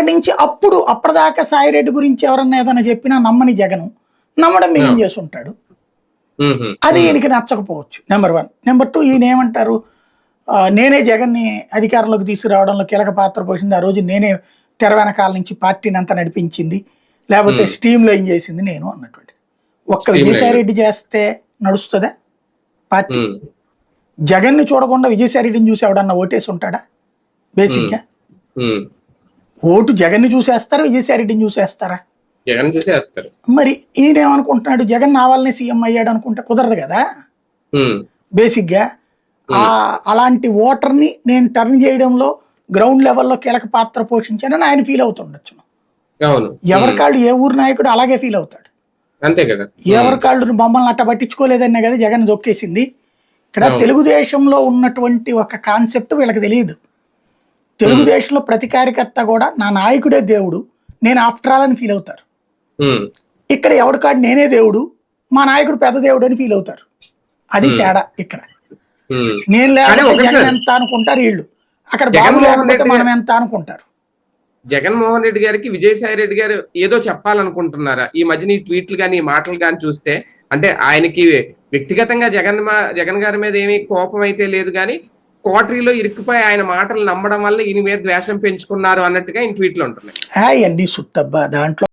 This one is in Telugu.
అక్కడి నుంచి అప్పుడు అప్పటిదాకా సాయిరెడ్డి గురించి ఎవరన్నా ఏదైనా చెప్పినా నమ్మని జగన్. నమ్మడం మిగిలిన చేసి ఉంటాడు మ్మ్. అది ఈయనకి నచ్చకపోవచ్చు నెంబర్ వన్ నెంబర్ టూ ఈయన ఏమంటారు? నేనే జగన్ని అధికారంలోకి తీసుకురావడంలో కీలక పాత్ర పోసింది ఆ రోజు నేనే తెర వెనకాల నుంచి పార్టీని అంతా నడిపించింది. లేకపోతే స్టీమ్ లైన్ చేసింది నేను అన్నటువంటి ఒక్క Streamline. విజయసాయి రెడ్డి చేస్తే నడుస్తుందా పార్టీ. జగన్ని చూడకుండా విజయసాయి రెడ్డిని చూసి ఎవడన్నా ఓటేసి ఉంటాడా? బేసిక్గా. ఓటు జగన్ని చూసేస్తారా విజయసాయి రెడ్డిని చూసేస్తారా? జగన్ చూసి వేస్తారు మరి ఈయన ఏమనుకుంటున్నాడు జగన్ నావాలనే సీఎం అయ్యాడు అనుకుంటే కుదరదు కదా. బేసిక్గా అలాంటి ఓటర్ని నేను టర్న్ చేయడంలో గ్రౌండ్ లెవెల్లో కీలక పాత్ర పోషించానని ఆయన ఫీల్ అవుతుండొచ్చు. అవును. ఎవరి కాళ్ళు ఏ ఊరు నాయకుడు అలాగే ఫీల్ అవుతాడు. అంతే కదా. ఎవరి కాళ్ళు మమ్మల్ని అట్ట పట్టించుకోలేదనే కదా జగన్ దొక్కేసింది. ఇక్కడ. తెలుగుదేశంలో ఉన్నటువంటి ఒక కాన్సెప్ట్ వీళ్ళకి తెలియదు. తెలుగుదేశంలో ప్రతి కార్యకర్త కూడా నా నాయకుడే దేవుడు నేను ఆఫ్టర్ ఆల్ అని ఫీల్ అవుతారు. ఇక్కడ ఎవడి కాడు నేనే దేవుడు మా నాయకుడు పెద్ద దేవుడు అని ఫీల్ అవుతారు. అది తేడా ఇక్కడ. నేను లేకపోతే. ఎంత అనుకుంటారు వీళ్ళు? అక్కడ బాబు లేకపోతే మనం ఎంత అనుకుంటారు? జగన్మోహన్ రెడ్డి గారికి విజయసాయి రెడ్డి గారు ఏదో చెప్పాలనుకుంటున్నారా? ఈ మధ్యన ఈ ట్వీట్లు కానీ ఈ మాటలు కానీ చూస్తే అంటే ఆయనకి వ్యక్తిగతంగా జగన్ జగన్ గారి మీద ఏమీ కోపం అయితే లేదు కానీ కోటరీలో ఇరుక్కుపోయి ఆయన మాటలు నమ్మడం వల్ల ఈయన మీద ద్వేషం పెంచుకున్నారు అన్నట్టుగా ఈ ట్వీట్లు ఉంటున్నాయి. హాయ్ అన్ని సుత్తబ్బా దాంట్లో